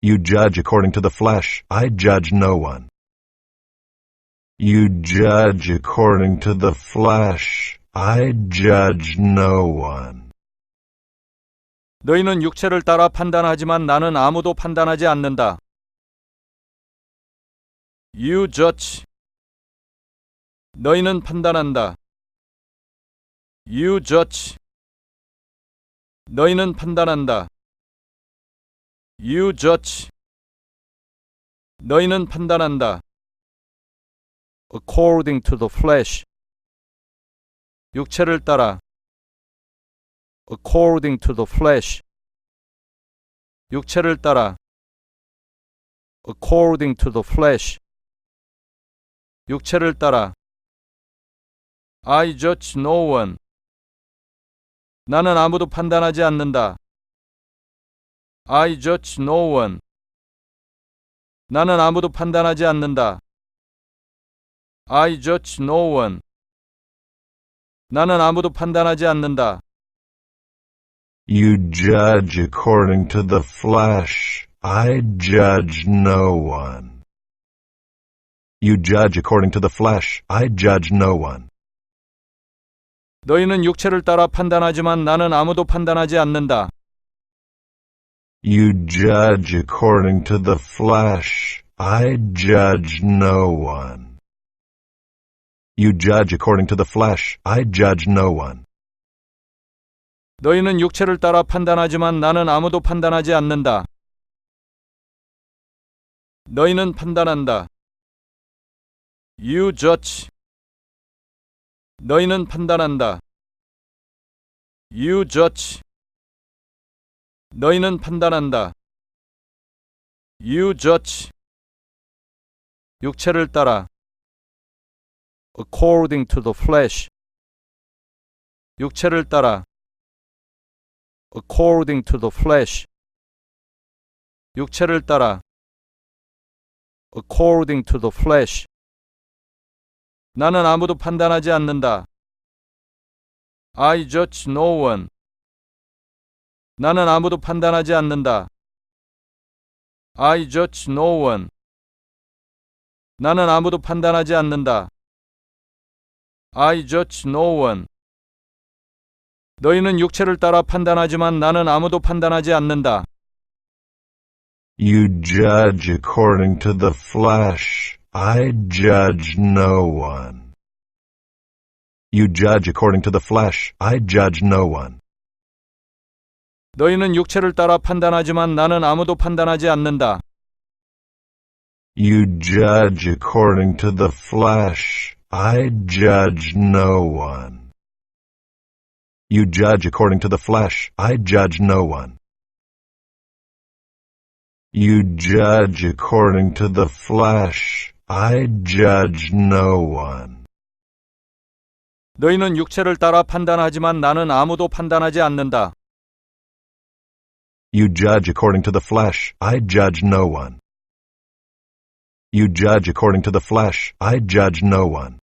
You judge according to the flesh. I judge no one. You judge according to the flesh. I judge no one. 너희는 육체를 따라 판단하지만 나는 아무도 판단하지 않는다. You judge. 너희는 판단한다. You judge. 너희는 판단한다. You judge. 너희는 판단한다. According to the flesh. 육체를 따라. According to the flesh. 육체를 따라. According to the flesh. 육체를 따라. I judge no one. 나는 아무도 판단하지 않는다. I judge no one. 나는 아무도 판단하지 않는다. I judge no one. 나는 아무도 판단하지 않는다. You judge according to the flesh. I judge no one. You judge according to the flesh. I judge no one. 너희는 육체를 따라 판단하지만 나는 아무도 판단하지 않는다. You judge according to the flesh. I judge no one. You judge according to the flesh. I judge no one. 너희는 육체를 따라 판단하지만 나는 아무도 판단하지 않는다. 너희는 판단한다. You judge. 너희는 판단한다. You judge. 너희는 판단한다. You judge. 육체를 따라. According to the flesh. 육체를 따라. according to the flesh. 육체를 따라 according to the flesh. 나는 아무도 판단하지 않는다. I judge no one. 나는 아무도 판단하지 않는다. I judge no one. 나는 아무도 판단하지 않는다. I judge no one. 너희는 육체를 따라 판단하지만 나는 아무도 판단하지 않는다. You judge according to the flesh. I judge no one. You judge according to the flesh. I judge no one. 너희는 육체를 따라 판단하지만 나는 아무도 판단하지 않는다. You judge according to the flesh. I judge no one. You judge according to the flesh. I judge no one. You judge according to the flesh. I judge no one. 너희는 육체를 따라 판단하지만 나는 아무도 판단하지 않는다. You judge according to the flesh. I judge no one. You judge according to the flesh. I judge no one.